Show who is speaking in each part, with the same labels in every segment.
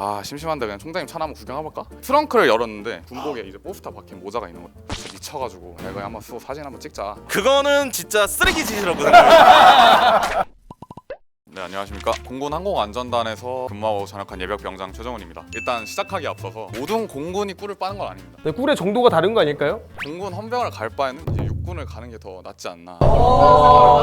Speaker 1: 아 심심한데 그냥 총장님 차나 한번 구경해볼까? 트렁크를 열었는데 군복에 이제 포스터 박힌 모자가 있는 거야 진짜 미쳐가지고 야, 이거 한번 쓰고 사진 한번 찍자
Speaker 2: 그거는 진짜 쓰레기 짓이라고 생각해요.
Speaker 1: 네 안녕하십니까 공군 항공안전단에서 근무하고 전역한 예비역 병장 최정훈입니다 일단 시작하기 앞서서 모든 공군이 꿀을 빠는 건 아닙니다
Speaker 3: 네, 꿀의 정도가 다른 거 아닐까요?
Speaker 1: 공군 헌병을 갈 바에는 이제 육군을 가는 게 더 낫지 않나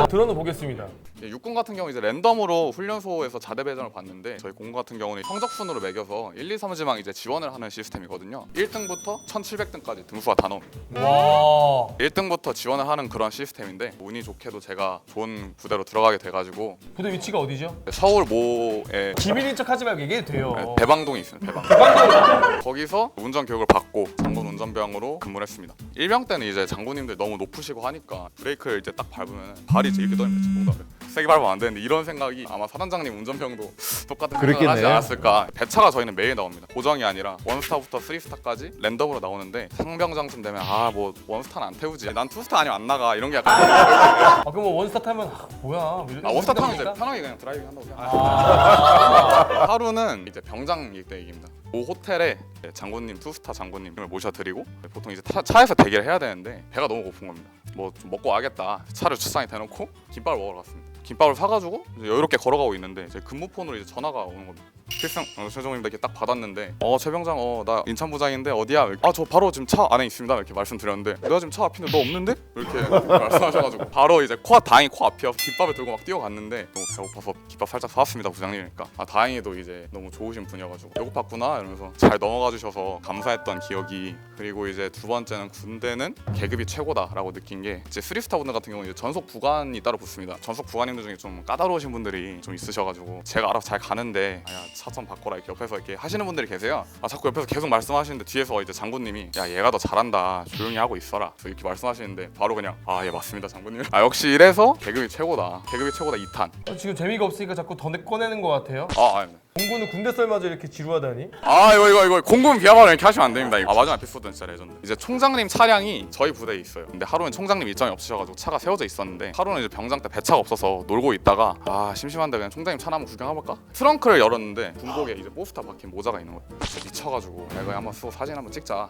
Speaker 3: 들어는 보겠습니다.
Speaker 1: 예, 육군 같은 경우 이제 랜덤으로 훈련소에서 자대 배정을 받는데 저희 공군 같은 경우는 성적 순으로 매겨서 1, 2, 3지망 이제 지원을 하는 시스템이거든요. 1등부터 1,700등까지 등수가 다 나옵니다.
Speaker 3: 와.
Speaker 1: 1등부터 지원을 하는 그런 시스템인데 운이 좋게도 제가 좋은 부대로 들어가게 돼가지고
Speaker 3: 부대 위치가 어디죠?
Speaker 1: 서울 모에
Speaker 3: 기밀인 척 하지 말고 얘기해도 돼요.
Speaker 1: 네, 대방동이 있습니다. 대방. 거기서 운전 교육을 받고 장군 운전병으로 근무를 했습니다. 일병 때는 이제 장군님들 너무 높 으시고 하니까 브레이크를 이제 딱 밟으면 발이 이제 이렇게 떠입니다. 자동차를. 세게 밟으면 안 되는데 이런 생각이 아마 사단장님 운전병도 똑같은 생각을 하지. 않았을까. 배차가 저희는 매일 나옵니다. 고정이 아니라 원스타부터 쓰리스타까지 랜덤으로 나오는데 상병장쯤 되면 아 뭐 원스타는 안 태우지. 난 투스타 아니면 안 나가 이런 게 약간
Speaker 3: 아 그럼 뭐 원스타 타면 아, 뭐야? 뭐 이런
Speaker 1: 아 원스타 타면 이제? 편하게 그냥 드라이빙 한다고 생각합니다. 하루는 이제 병장 때 얘기입니다. 모 호텔에 이제 장군님 투스타 장군님을 모셔드리고 보통 이제 타- 차에서 대기를 해야 되는데 배가 너무 고픈 겁니다. 뭐 좀 먹고 와겠다. 차를 주차장에 대놓고 김밥을 먹으러 갔습니다. 김밥을 사가지고 여유롭게 걸어가고 있는데 제 근무폰으로 이제 전화가 오는 겁니다. 필승 어, 최종님 이렇게 딱 받았는데 어 최병장 어 나 인천 부장인데 어디야? 아 저 바로 지금 차 안에 있습니다 이렇게 말씀드렸는데 내가 지금 차 앞인데 너 없는데? 이렇게 말씀하셔가지고 바로 이제 코 다행히 코 앞이어서 김밥을 들고 막 뛰어갔는데 너무 배고파서 김밥 살짝 사왔습니다 부장님이니까 아 다행히도 이제 너무 좋으신 분이어가지고 배고팠구나 이러면서 잘 넘어가 주셔서 감사했던 기억이 그리고 이제 두 번째는 군대는 계급이 최고다라고 느낀 게 이제 쓰리스타 분들 같은 경우는 이제 전속 부관이 따로 붙습니다 전속 부관님들 중에 좀 까다로우신 분들이 좀 있으셔가지고 제가 알아서 잘 가는데 아야 차좀 바꿔라 이렇게 옆에서 이렇게 하시는 분들이 계세요. 아 자꾸 옆에서 계속 말씀하시는데 뒤에서 이제 장군님이 야 얘가 더 잘한다. 조용히 하고 있어라. 그래서 이렇게 말씀하시는데 바로 그냥 아 예 맞습니다 장군님. 아 역시 이래서 계급이 최고다. 계급이 최고다 2탄.
Speaker 3: 어, 지금 재미가 없으니까 자꾸 더 내- 꺼내는 것 같아요.
Speaker 1: 아 아닙니다
Speaker 3: 공군은 군대 썰마저 이렇게 지루하다니?
Speaker 1: 아 이거 이거 이거 공군 비하발언 이렇게 하시면 안 됩니다. 이거. 아 마지막 에피소드는 진짜 레전드. 이제 총장님 차량이 저희 부대에 있어요. 근데 하루는 총장님 일정이 없으셔가지고 차가 세워져 있었는데 하루는 이제 병장 때 배차가 없어서 놀고 있다가 아 심심한데 그냥 총장님 차나 한번 구경해볼까? 트렁크를 열었는데 군복에 이제 포스터 박힌 모자가 있는 거예요. 진짜 미쳐가지고 야, 이거 한번 쓰고 사진 한번 찍자.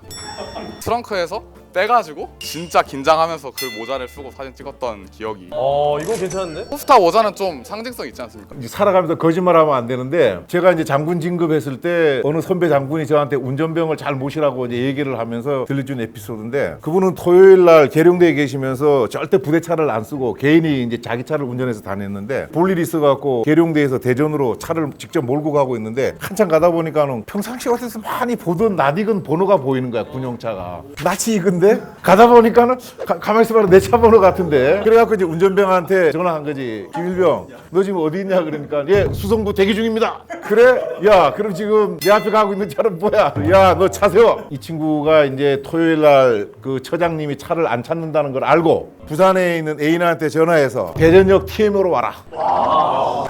Speaker 1: 트렁크에서 떼가지고 진짜 긴장하면서 그 모자를 쓰고 사진 찍었던 기억이.
Speaker 3: 어 이건 괜찮은데?
Speaker 1: 포스터 모자는 좀 상징성 있지 않습니까?
Speaker 4: 이제 살아가면서 거짓말하면 안 되는데 제가 이제 장군 진급했을 때 어느 선배 장군이 저한테 운전병을 잘 모시라고 이제 얘기를 하면서 들려준 에피소드인데 그분은 토요일 날 계룡대에 계시면서 절대 부대차를 안 쓰고 개인이 이제 자기 차를 운전해서 다녔는데 볼 일이 있어갖고 계룡대에서 대전으로 차를 직접 몰고 가고 있는데 한참 가다 보니까는 평상시 같아서 많이 보던 낯익은 번호가 보이는 거야 군용차가 낯이 익은데 가다 보니까는 가, 가만히 있어봐라. 내 차 번호 같은데. 그래갖고 이제 운전병한테 전화한 거지. 김일병 너 지금 어디 있냐? 그러니까 예 수성구 대기 중입니다. 그래? 야 그럼 지금 내 앞에 가고 있는 차는 뭐야? 야 너 차 세워. 이 친구가 이제 토요일 날 그 처장님이 차를 안 찾는다는 걸 알고 부산에 있는 애인한테 전화해서 대전역 TM으로 와라.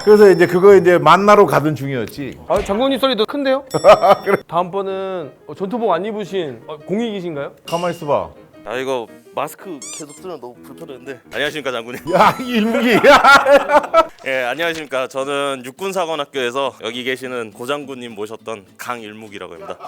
Speaker 4: 그래서 이제 그거 이제 만나러 가던 중이었지.
Speaker 3: 아 장군님 더 큰데요? 다음번은 어, 전투복 안 입으신 어, 공익이신가요?
Speaker 4: 가만히 있어봐
Speaker 2: 아 이거 마스크 계속 쓰면 너무 불편한데. 안녕하십니까 장군님.
Speaker 4: 야 일무기
Speaker 2: 예 안녕하십니까. 저는 육군사관학교에서 여기 계시는 고장군님 모셨던 강일묵이라고 합니다.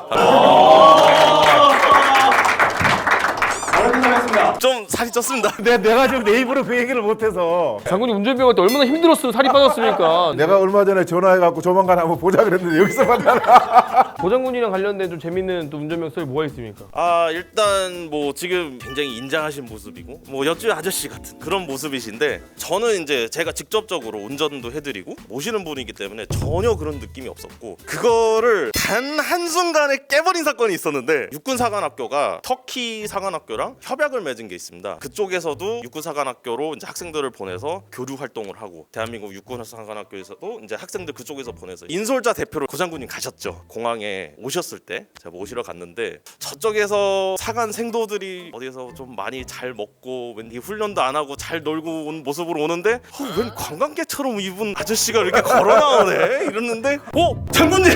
Speaker 2: 좀 살이 쪘습니다.
Speaker 4: 내, 내가 지금 내 입으로 그 얘기를 못해서
Speaker 3: 장군님 운전병 할 때 얼마나 힘들었으면 살이 빠졌습니까?
Speaker 4: 내가 얼마 전에 전화해갖고 조만간 한번 보자 그랬는데 여기서 만나라
Speaker 3: 고장군이랑 관련된 좀 재밌는 또 운전병 썰이 뭐가 있습니까?
Speaker 2: 아 일단 뭐 지금 굉장히 인장하신 모습이고 뭐 옆집 아저씨 같은 그런 모습이신데 저는 이제 제가 직접적으로 운전도 해드리고 모시는 분이기 때문에 전혀 그런 느낌이 없었고 그거를 단 한순간에 깨버린 사건이 있었는데 육군사관학교가 터키 사관학교랑 협약을 맺은 게 있습니다. 그쪽에서도 육군사관학교로 이제 학생들을 보내서 교류 활동을 하고 대한민국 육군사관학교에서도 이제 학생들 그쪽에서 보내서 인솔자 대표로 고장군님 가셨죠. 공항에 오셨을 때 제가 모시러 갔는데 저쪽에서 사관 생도들이 어디서 좀 많이 잘 먹고 왠지 훈련도 안 하고 잘 놀고 온 모습으로 오는데 어, 웬 관광객처럼 입은 아저씨가 이렇게 걸어 나오네? 이랬는데 어 장군님!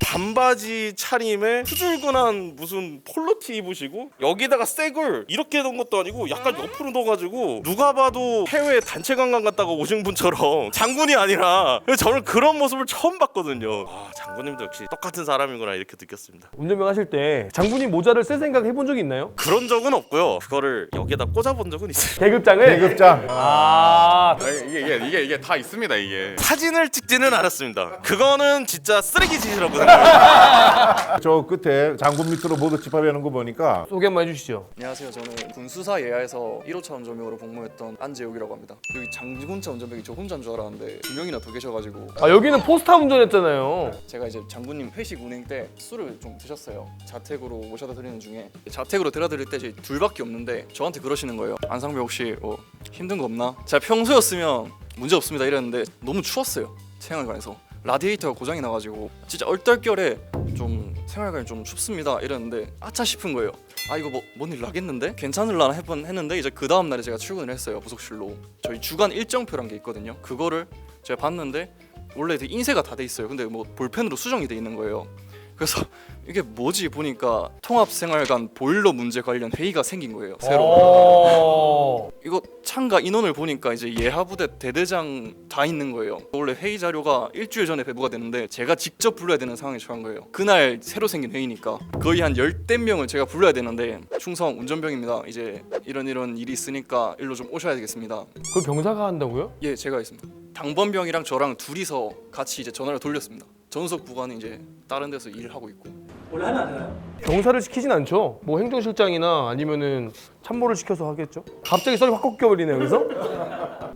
Speaker 2: 반바지 차림에 후줄근한 무슨 폴로티 입으시고 여기다가 색을 이렇게 넣은 것도 아니고 약간 옆으로 넣어가지고 누가 봐도 해외 단체 관광 갔다가 오신 분처럼 장군이 아니라 저는 그런 모습을 처음 봤거든요. 아 장군님도 역시 똑같은 사람이구나 이렇게 느꼈습니다.
Speaker 3: 운전병 하실 때 장군님 모자를 쓸 생각 해본 적이 있나요?
Speaker 2: 그런 적은 없고요. 그거를 여기에다 꽂아본 적은 있어요.
Speaker 3: 계급장을?
Speaker 4: 계급장.
Speaker 3: 아
Speaker 1: 이게 이게 이게 이게 다 있습니다 이게.
Speaker 2: 사진을 찍지는 않았습니다. 그거는 진짜 쓰레기 짓이라고 생각해요.
Speaker 4: 저 끝에 장군 밑으로 모두 집합하는 거 보니까
Speaker 3: 소개 한번 해주시죠.
Speaker 5: 안녕하세요. 저는 군 수사 예하에서 1호차 운전병으로 복무했던 안재욱이라고 합니다. 여기 장군차 운전병이 저 혼자인 줄 알았는데 두 명이나 더 계셔가지고
Speaker 3: 아 여기는 포스타 운전했잖아요.
Speaker 5: 제가 이제 장군님 회식 운행 때 술을 좀 드셨어요. 자택으로 모셔다 드리는 중에 자택으로 데려 드릴 때 저희 둘밖에 없는데 저한테 그러시는 거예요. 안상배 혹시 어, 힘든 거 없나? 제가 평소였으면 문제 없습니다 이랬는데 너무 추웠어요. 생활관에서 라디에이터가 고장이 나가지고 진짜 얼떨결에 좀 생활관이 좀 춥습니다 이랬는데 아차 싶은 거예요. 아 이거 뭐 뭔 일 나겠는데 괜찮을라나 해본 했는데 이제 그 다음 날에 제가 출근을 했어요 부속실로 저희 주간 일정표란 게 있거든요. 그거를 제가 봤는데 원래 인쇄가 다 돼 있어요. 근데 뭐 볼펜으로 수정이 돼 있는 거예요. 그래서 이게 뭐지 보니까 통합생활관 보일러 문제 관련 회의가 생긴 거예요. 새로.
Speaker 3: 어...
Speaker 5: 이거 참가 인원을 보니까 이제 예하부대 대대장 다 있는 거예요. 원래 회의 자료가 일주일 전에 배부가 되는데 제가 직접 불러야 되는 상황에 처한 거예요. 그날 새로 생긴 회의니까 거의 한 열댓 명을 제가 불러야 되는데 충성 운전병입니다. 이제 이런 이런 일이 있으니까 일로 좀 오셔야 되겠습니다.
Speaker 3: 그걸 병사가 한다고요?
Speaker 5: 예, 제가 있습니다. 당번병이랑 저랑 둘이서 같이 이제 전화를 돌렸습니다. 전속 부관은 이제 다른 데서 일하고 있고
Speaker 3: 병사를 시키진 않죠. 뭐 행정실장이나 아니면은 참모를 시켜서 하겠죠. 갑자기 썰이 확 꺾여버리네 여기서.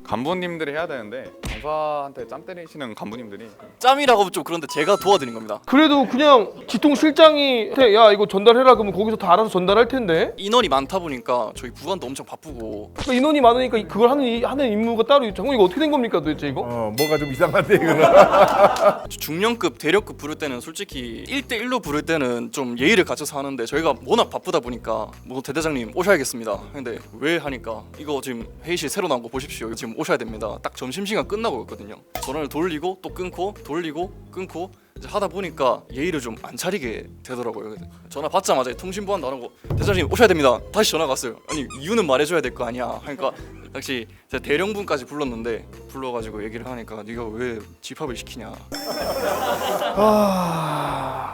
Speaker 1: 간부님들이 해야 되는데 강사한테 짬 때리시는 간부님들이
Speaker 5: 짬이라고 좀 그런데 제가 도와드린 겁니다.
Speaker 3: 그래도 그냥 지통 실장이 야 이거 전달해라 그러면 거기서 다 알아서 전달할 텐데.
Speaker 5: 인원이 많다 보니까 저희 부관도 엄청 바쁘고
Speaker 3: 그러니까 인원이 많으니까 그걸 하는 이- 하는 임무가 따로 있죠. 장군 이거 어떻게 된 겁니까 도대체 이거?
Speaker 4: 어 뭐가 좀 이상한데 이거는.
Speaker 5: 중령급 대령급 부를 때는 솔직히 1대1로 부를 때는 좀 예의를 갖춰서 하는데 저희가 워낙 바쁘다 보니까 뭐 대대장님 오셔야겠습니다 근데 왜 하니까? 이거 지금 회의실 새로 나온 거 보십시오. 지금 오셔야 됩니다. 딱 점심시간 끝나고 있거든요. 전화를 돌리고 또 끊고 돌리고 끊고 이제 하다 보니까 예의를 좀 안 차리게 되더라고요. 전화 받자마자 통신보안 나오고 대장님 오셔야 됩니다. 다시 전화가 왔어요. 아니 이유는 말해줘야 될 거 아니야. 하니까 역시 제가 대령분까지 불렀는데 불러가지고 얘기를 하니까 네가 왜 집합을 시키냐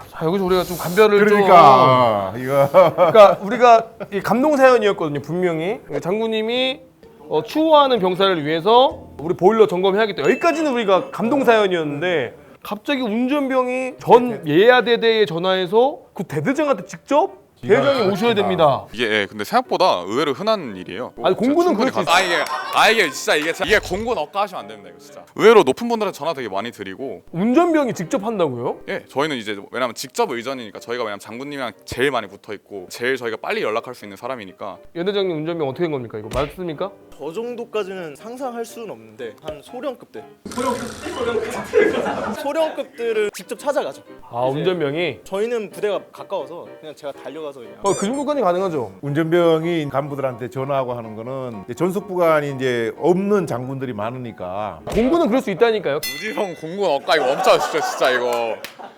Speaker 3: 자 여기서 우리가 좀 감별을 좀.
Speaker 4: 그러니까. 어, 이거.
Speaker 3: 그러니까 우리가 이 감동 사연이었거든요 분명히. 장군님이 어, 추호하는 병사를 위해서 우리 보일러 점검해야겠다. 여기까지는 우리가 감동 사연이었는데 갑자기 운전병이 전 예하대대에 전화해서 그 대대장한테 직접 대장이 오셔야 됩니다.
Speaker 1: 이게 예, 근데 생각보다 의외로 흔한 일이에요.
Speaker 3: 아니, 공군은
Speaker 1: 충분히
Speaker 3: 그럴 수
Speaker 1: 가- 아 이게 아 이게 진짜 이게 이게 공군 억까하시면 안 됩니다 이거 진짜. 의외로 높은 분들은 전화 되게 많이 드리고
Speaker 3: 운전병이 직접 한다고요?
Speaker 1: 예 저희는 이제 왜냐면 직접 의전이니까 저희가 왜냐면 장군님이랑 제일 많이 붙어 있고 제일 저희가 빨리 연락할 수 있는 사람이니까
Speaker 3: 연 대장님 운전병 어떻게 된 겁니까? 이거 맞습니까?
Speaker 6: 저 정도까지는 상상할 수는 없는데 한 소령급 때 소령급 소령급들은 직접 찾아가죠
Speaker 3: 아 운전병이
Speaker 6: 저희는 부대가 가까워서 그냥 제가 달려가서 그냥
Speaker 3: 어, 그 정도까지 가능하죠.
Speaker 4: 운전병이 간부들한테 전화하고 하는 거는 이제 전속부관이 이제 없는 장군들이 많으니까
Speaker 3: 공군은 그럴 수 있다니까요.
Speaker 1: 무지성 공군 억까 이거 멈춰 진짜 진짜 이거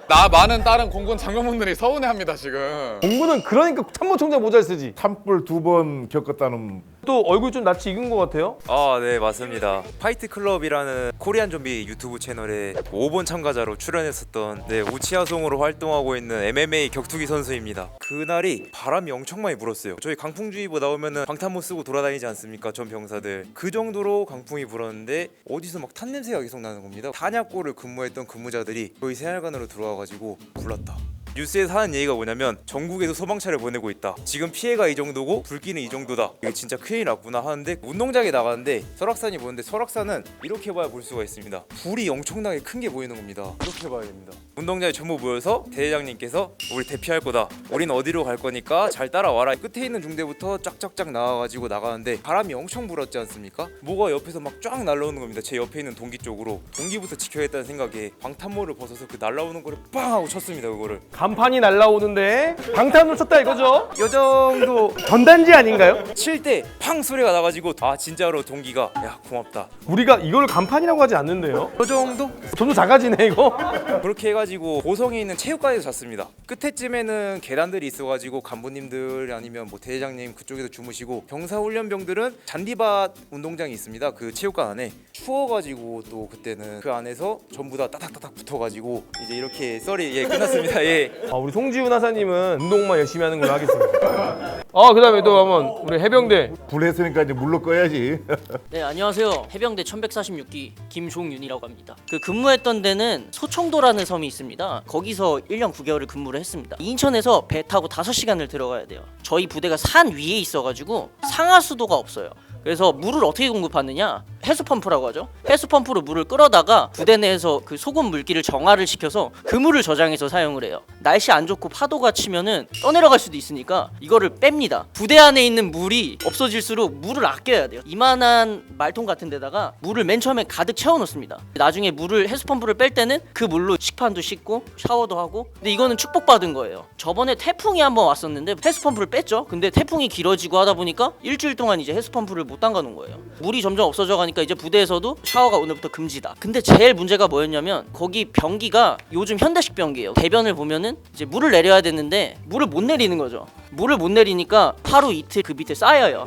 Speaker 1: 나 많은 다른 공군 장병분들이 서운해합니다 지금.
Speaker 3: 공군은 그러니까 참모총장 모자를 쓰지.
Speaker 4: 산불 두 번 겪었다는
Speaker 3: 또 얼굴 좀 낯이 익은 것 같아요.
Speaker 7: 아, 네, 맞습니다. 파이트 클럽이라는 코리안 좀비 유튜브 채널에 5번 참가자로 출연했었던 네, 우치아송으로 활동하고 있는 MMA 격투기 선수입니다. 그날이 바람이 엄청 많이 불었어요. 저희 강풍주의보 나오면은 방탄모 쓰고 돌아다니지 않습니까? 전 병사들. 그 정도로 강풍이 불었는데 어디서 막 탄 냄새가 계속 나는 겁니다. 탄약고를 근무했던 근무자들이 저희 생활관으로 들어와 가지고 불렀다. 뉴스에서 하는 얘기가 뭐냐면 전국에도 소방차를 보내고 있다. 지금 피해가 이 정도고 불길은 이 정도다. 이거 진짜 큰일 났구나 하는데 운동장에 나가는데 설악산이 보는데 설악산은 이렇게 봐야 볼 수가 있습니다. 불이 엄청나게 큰 게 보이는 겁니다. 이렇게 봐야 됩니다. 운동장에 전부 모여서 대대장님께서 우리 대피할 거다. 우린 어디로 갈 거니까 잘 따라와라. 끝에 있는 중대부터 쫙쫙쫙 나와가지고 나가는데 바람이 엄청 불었지 않습니까? 뭐가 옆에서 막 쫙 날라오는 겁니다. 제 옆에 있는 동기 쪽으로 동기부터 지켜야겠다는 생각에 방탄모를 벗어서 그 날라오는 거를 빵 하고 쳤습니다. 그거를
Speaker 3: 간판이 날라오는데 방탄으로 쳤다 이거죠? 요 정도 전단지 아닌가요?
Speaker 7: 칠 때 팡 소리가 나가지고 아 진짜로 동기가 야 고맙다
Speaker 3: 우리가 이걸 간판이라고 하지 않는데요? 요 정도? 점점 작아지네 이거.
Speaker 7: 그렇게 해가지고 고성에 있는 체육관에서 잤습니다 끝에쯤에는 계단들이 있어가지고 간부님들 아니면 뭐 대장님 그쪽에서 주무시고 병사훈련병들은 잔디밭 운동장이 있습니다 그 체육관 안에 추워가지고 또 그때는 그 안에서 전부 다 따닥따닥 붙어가지고 이제 이렇게 썰이 예 끝났습니다 예
Speaker 3: 아, 우리 송지훈 하사님은 운동만 열심히 하는 걸로 하겠습니다. 아 그다음에 또 한번 우리 해병대.
Speaker 4: 불했으니까 이제 물로 꺼야지.
Speaker 8: 네 안녕하세요. 해병대 1146기 김종윤이라고 합니다. 그 근무했던 데는 소청도라는 섬이 있습니다. 거기서 1년 9개월을 근무를 했습니다. 인천에서 배 타고 5시간을 들어가야 돼요. 저희 부대가 산 위에 있어 가지고 상하수도가 없어요 그래서 물을 어떻게 공급하느냐? 해수 펌프라고 하죠. 해수 펌프로 물을 끌어다가 부대 내에서 그 소금 물기를 정화를 시켜서 그 물을 저장해서 사용을 해요. 날씨 안 좋고 파도가 치면은 떠내려갈 수도 있으니까 이거를 뺍니다. 부대 안에 있는 물이 없어질수록 물을 아껴야 돼요. 이만한 말통 같은 데다가 물을 맨 처음에 가득 채워 놓습니다. 나중에 물을 해수 펌프를 뺄 때는 그 물로 식판도 씻고 샤워도 하고. 근데 이거는 축복받은 거예요. 저번에 태풍이 한번 왔었는데 해수 펌프를 뺐죠. 근데 태풍이 길어지고 하다 보니까 일주일 동안 이제 해수 펌프를 못 담가 놓은 거예요. 물이 점점 없어져 가니까 이제 부대에서도 샤워가 오늘부터 금지다. 근데 제일 문제가 뭐였냐면 거기 변기가 요즘 현대식 변기예요. 대변을 보면은 이제 물을 내려야 되는데 물을 못 내리는 거죠. 물을 못 내리니까 하루 이틀 그 밑에 쌓여요.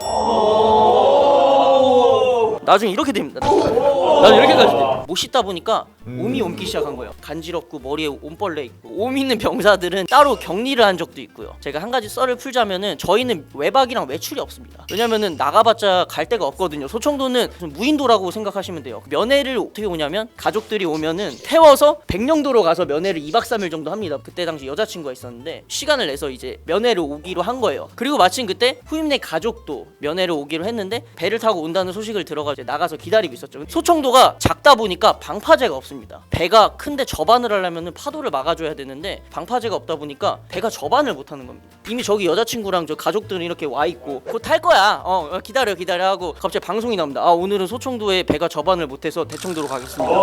Speaker 8: 나중에 이렇게 됩니다. 나중에 이렇게까지 돼. 못 씻다 보니까 옴이 옮기 시작한 거예요. 간지럽고 머리에 옴벌레 있고 옴 있는 병사들은 따로 격리를 한 적도 있고요. 제가 한 가지 썰을 풀자면은 저희는 외박이랑 외출이 없습니다. 왜냐면은 나가봤자 갈 데가 없거든요. 소청도는 무인도라고 생각하시면 돼요. 면회를 어떻게 오냐면 가족들이 오면은 태워서 백령도로 가서 면회를 2박 3일 정도 합니다. 그때 당시 여자친구가 있었는데 시간을 내서 이제 면회를 오기로 한 거예요. 그리고 마침 그때 후임내 가족도 면회를 오기로 했는데 배를 타고 온다는 소식을 들어가 이제 나가서 기다리고 있었죠. 소청도가 작다 보니까 방파제가 없습니다. 배가 큰데 접안을 하려면 파도를 막아줘야 되는데 방파제가 없다 보니까 배가 접안을 못 하는 겁니다. 이미 저기 여자친구랑 저 가족들은 이렇게 와 있고 곧 탈 거야. 어 어, 기다려 기다려 하고 갑자기 방송이 나옵니다. 아 오늘은 소청도에 배가 접안을 못해서 대청도로 가겠습니다.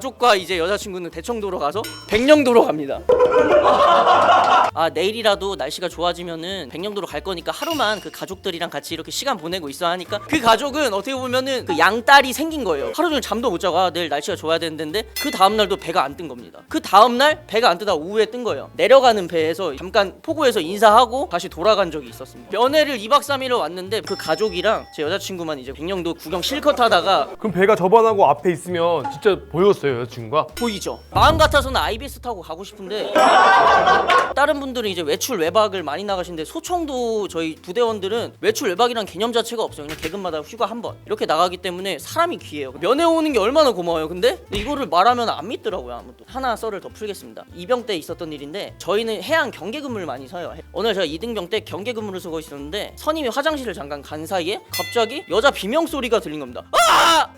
Speaker 8: 가족과 이제 여자친구는 대청도로 가서 백령도로 갑니다. 아 내일이라도 날씨가 좋아지면은 백령도로 갈 거니까 하루만 그 가족들이랑 같이 이렇게 시간 보내고 있어 하니까 그 가족은 어떻게 보면은 그 양딸이 생긴 거예요. 하루 종일 잠도 못 자고 아, 내일 날씨가 좋아야 되는데 그 다음 날도 배가 안 뜬 겁니다. 그 다음 날 배가 안 뜨다 오후에 뜬 거예요. 내려가는 배에서 잠깐 포구에서 인사하고 다시 돌아간 적이 있었습니다. 면회를 2박 3일을 왔는데 그 가족이랑 제 여자친구만 이제 백령도 구경 실컷 하다가
Speaker 3: 그럼 배가 접안하고 앞에 있으면 진짜 보였어요 여자친구가?
Speaker 8: 보이죠. 마음 같아서는 IBS 타고 가고 싶은데 다른 분들은 이제 외출 외박을 많이 나가시는데 소청도 저희 부대원들은 외출 외박이란 개념 자체가 없어요. 그냥 개근마다 휴가 한 번 이렇게 나가기 때문에 사람이 귀해요. 면회 오는 게 얼마나 고마워요. 근데 이거를 말하면 안 믿더라고요. 아무도 하나 썰을 더 풀겠습니다. 이병 때 있었던 일인데 저희는 해안 경계 근무를 많이 서요. 오늘 제가 이등병 때 경계 근무를 서고 있었는데 선임이 화장실을 잠깐 간 사이에 갑자기 여자 비명 소리가 들린 겁니다. 아!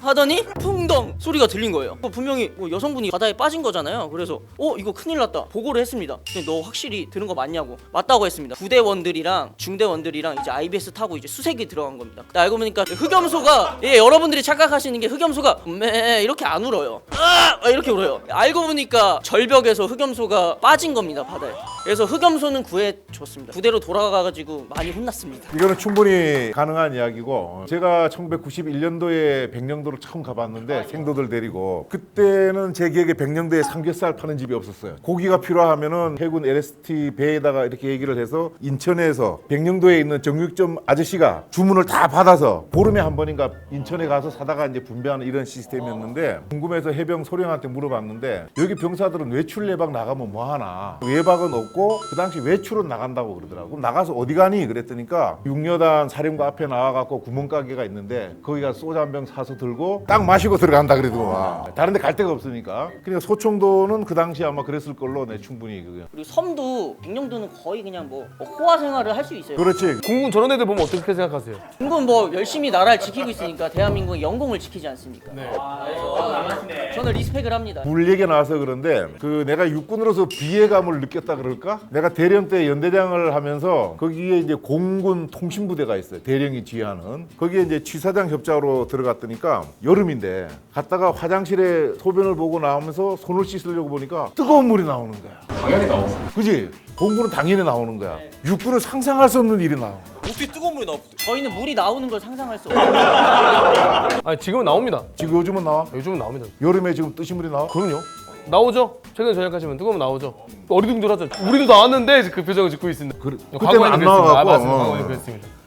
Speaker 8: 하더니 풍덩 소리가 들린 거예요. 뭐 분명히 뭐 여성분이 바다에 빠진 거잖아요. 그래서 어 이거 큰일 났다 보고를 했습니다. 근데 너 확실히 들은 거 맞냐고 맞다고 했습니다. 부대원들이랑 중대원들이랑 이제 IBS 타고 이제 수색이 들어간 겁니다. 근데 알고 보니까 흑염소가 예 여러분들이 착각하시는 게 흑염소가 매 이렇게 안 울어요. 아! 이렇게 울어요. 알고 보니까 절벽에서 흑염소가 빠진 겁니다 바다에. 그래서 흑염소는 구해줬습니다. 부대로 돌아가가지고 많이 혼났습니다.
Speaker 4: 이거는 충분히 가능한 이야기고 제가 1991년도에 백령도를 처음 가봤는데 생도들 데리고 그때는 제 기억에 백령도에 삼겹살 파는 집이 없었어요. 고기가 필요하면은 해군 LST 배에다가 이렇게 얘기를 해서 인천에서 백령도에 있는 정육점 아저씨가 주문을 다 받아서 보름에 한 번인가 인천에 가서 사다가 이제 분배하는 이런 시스템이었는데 궁금해서 해병 소령한테 물어봤는데 여기 병사들은 외출 예방 나가면 뭐 하나? 외박은 없고 그 당시 외출은 나간다고 그러더라고. 그럼 나가서 어디 가니? 그랬더니까 육려단 사령부 앞에 나와갖고 구멍가게가 있는데 거기 가서 소주 한 병 사서 들고 딱 마시고 들어간다 그러더만 다른 데 갈 데가 없으니까 그러니까 소청도는 그 당시 아마 그랬을 걸로 내 충분히 그게
Speaker 8: 그리고 섬도 백령도는 거의 그냥 뭐 호화 생활을 할 수 있어요.
Speaker 4: 그렇지
Speaker 3: 공군 저런 애들 보면 어떻게 생각하세요?
Speaker 8: 공군 뭐 열심히 나라를 지키고 있으니까 대한민국은 영공을 지키지 않습니까? 그래서 저는 리스펙을 합니다.
Speaker 4: 물 얘기 나와서 그런데 그 내가 육군으로서 비애감을 느꼈다 그럴까? 내가 대령 때 연대장을 하면서 거기에 이제 공군 통신부대가 있어요. 대령이 지휘하는 거기에 이제 취사장 협작으로 들어갔더니 갔으니까 여름인데 갔다가 화장실에 소변을 보고 나오면서 손을 씻으려고 보니까 뜨거운 물이 나오는 거야.
Speaker 1: 당연히 나왔어.
Speaker 4: 그지? 공부는 당연히 나오는 거야. 육군은 상상할 수 없는 일이 나와.
Speaker 9: 어떻게 뜨거운 물이 나와?
Speaker 8: 저희는 물이 나오는 걸 상상할 수 없어요.
Speaker 3: 아니 지금은 나옵니다.
Speaker 4: 지금 요즘은 나와?
Speaker 3: 요즘은 나옵니다.
Speaker 4: 여름에 지금 뜨신 물이 나와?
Speaker 3: 그럼요. 나오죠. 최근에 전역하시면 뜨거우면 나오죠. 어리둥절하죠. 우리도 나왔는데 그 표정을 짓고 있습니다. 과거에는
Speaker 4: 그때는 안
Speaker 3: 그랬습니다. 아,
Speaker 4: 나와갖고.
Speaker 3: 맞습니다.
Speaker 4: 어.
Speaker 3: 과거에는 그랬습니다.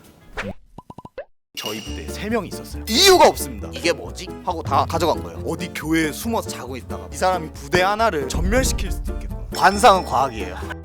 Speaker 9: 저희 부대에 세 명이 있었어요. 이유가 없습니다. 이게 뭐지? 하고 다 가져간 거예요. 어디 교회에 숨어서 자고 있다가 이 사람이 부대 하나를 전멸시킬 수도 있겠구나. 관상은 과학이에요.